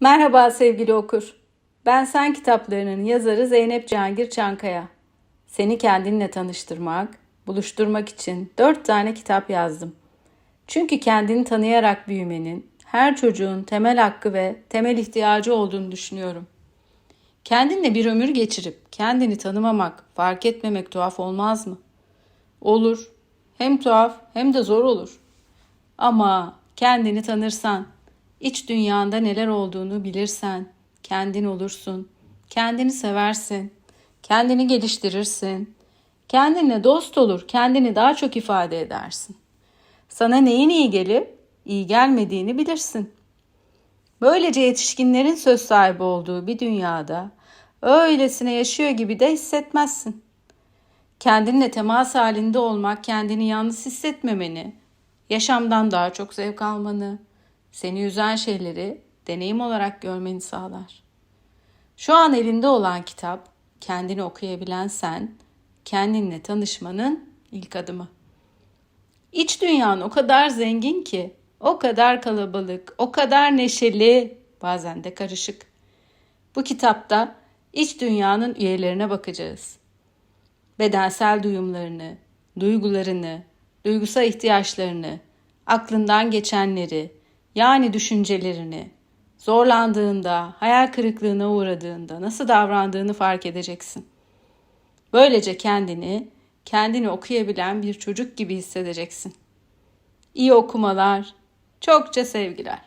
Merhaba sevgili okur. Ben Sen kitaplarının yazarı Zeynep Cihangir Çankaya. Seni kendinle tanıştırmak, buluşturmak için dört tane kitap yazdım. Çünkü kendini tanıyarak büyümenin her çocuğun temel hakkı ve temel ihtiyacı olduğunu düşünüyorum. Kendinle bir ömür geçirip kendini tanımamak, fark etmemek tuhaf olmaz mı? Olur. Hem tuhaf hem de zor olur. Ama kendini tanırsan, iç dünyanda neler olduğunu bilirsen, kendin olursun, kendini seversin, kendini geliştirirsin, kendinle dost olur, kendini daha çok ifade edersin. Sana neyin iyi gelip iyi gelmediğini bilirsin. Böylece yetişkinlerin söz sahibi olduğu bir dünyada öylesine yaşıyor gibi de hissetmezsin. Kendinle temas halinde olmak kendini yalnız hissetmemeni, yaşamdan daha çok zevk almanı, seni üzen şeyleri deneyim olarak görmeni sağlar. Şu an elinde olan kitap, kendini okuyabilen sen, kendinle tanışmanın ilk adımı. İç dünyan o kadar zengin ki, o kadar kalabalık, o kadar neşeli, bazen de karışık. Bu kitapta iç dünyanın üyelerine bakacağız. Bedensel duyumlarını, duygularını, duygusal ihtiyaçlarını, aklından geçenleri, yani düşüncelerini, zorlandığında, hayal kırıklığına uğradığında nasıl davrandığını fark edeceksin. Böylece kendini, kendini okuyabilen bir çocuk gibi hissedeceksin. İyi okumalar, çokça sevgiler.